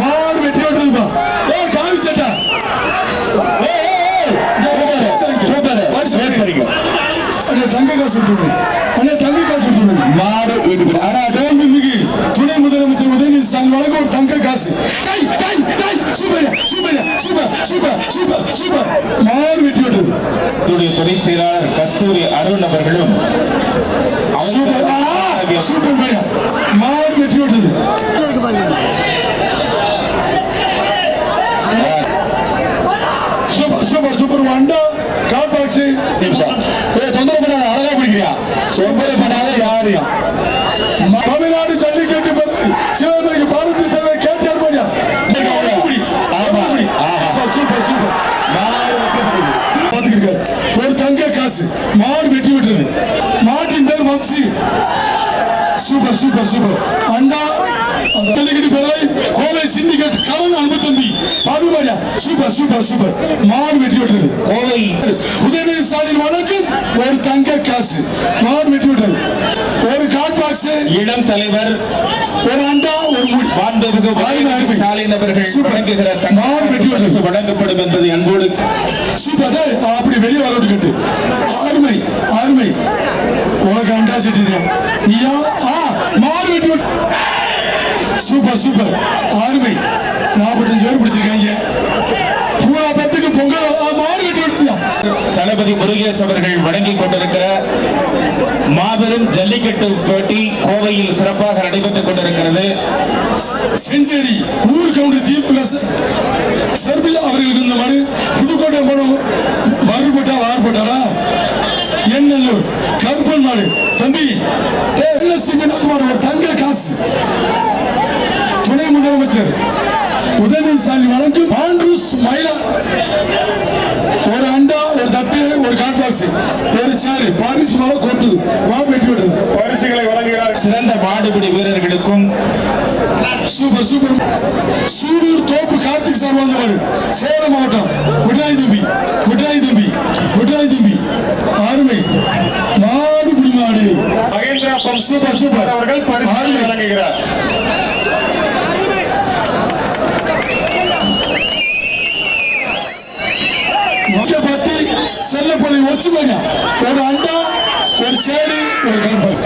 மாடு வெற்றியோடு இருக்குப்பா ஏ காவி சட்டா ஏ ஏ. சூப்பர். சரிங்க அண்ணே தங்க காசு கொடுத்துருங்க. அண்ணே தங்க காசு கொடுத்துருங்க. மாடு இருக்குது ஆனா அது இன்னைக்கு துணை முதலமைச்சர் உதயநிதி ஸ்டாலின் வழங்க ஒரு தங்க காசு. டை டை tie super super super super super super. மாடு வெற்றியோடு இவருடைய துணை செயலாளர் கஸ்தூரி அருண் அவர்களும் சூப்பர். பாக்ஸ் நிமிஷம். தொந்தரவு பண்ணாத அழகா பிடிக்கிறியா தொந்தரவு பண்ணாத யாரையும். தமிழ்நாடு ஜல்லிக்கட்டு சிவகங்கைக்கு பாரதி சேவை கேட்டார். ஆஹா. சூப்பர் சூப்பர் பாத்துக்கிருக்காரு ஒரு தங்க காசு. மாடு வெட்டி விட்டுறது மாட்டின் பேர் வம்சி. Super super super. பெருமை கோவை சிண்டிகேட் கரண் அன்பு தம்பி பாதுமாடியா சூப்பர் சூப்பர் சூப்பர் மாடு வெட்டி விட்டது கோவை உதயநிதி ஸ்டாலின் வழக்கம் ஒரு தங்க காசு மாடு வெட்டி விட்டது ஒரு கார்ட் பாக்ஸ் இளம் தலைவர் ஒரு அண்டா ஒரு மூடி மாண்புமிகு அருமை, ஸ்டாலின் அவர்கள் வழங்குகிற மாடு வெற்றி விட்டது. வழங்கப்படும் என்பதை அன்போடு சூப்பர் அப்படி வெளியே வர விட்டுக்கிட்டு ஆறுமை ஆறுமை உனக்கு அண்டா செட்டிதான் நீயா ஆ மாடு வெட்டி விட்டு சூப்பர் அருமை நாற்பத்தஞ்சு பேர் பிடிச்சிருக்காங்க. பூரா பத்துக்கு பொங்கல். மாடு வெட்டி விட்டுருயா தளபதி முருகேஷ் அவர்கள் வழங்கிக் கொண்டிருக்கிற மாபெரும் ஜல்லிக்கட்டு போட்டி கோவையில் சிறப்பாக நடைபெற்றுக் கொண்டிருக்கிறது. செஞ்சேரி ஊர் கவுண்டர் திமுக ச- சார்பில் அவர்களுக்கு இந்த மாதிரி புதுக்கோட்டை மனம் மறுபட்டா வார்பட்டாரா எண்ணல்லூர் கருப்பன் மாடு. தம்பி என்ன சிங்கநாத் மாடு ஒரு தங்க காசு. துணை முதலமைச்சர் உதயநிதி வழங்கும் ஆண்ட்ரூஸ் மயிலா. ஒரு அண்டா ஒரு தட்டு ஒரு காட் பாக்ஸ் ஒரு சாரு. பாரிஸ் மேல கொட்டுது வா பெற்று விடுறது பரிசுகளை வழங்குகிறார். சிறந்த மாடுபிடி வீரர்களுக்கும் சூப்பர் சூப்பர். சூலூர் தோப்பு கார்த்திக் சார் வந்தவர். சேலம் மாவட்டம். விட்டாய் தம்பி. விட்டாய் தம்பி. விட்டாய் தம்பி. அருமை மாடு புடி மாடு. Mahendra super super. அவர்கள் பரிசுகளை அருமை. வழங்குகிறார் முக்கியப்பட்டி செல்லப்பள்ளி ஒச்சுமையா ஒரு அண்டா ஒரு சேரி ஒரு கருப்பல்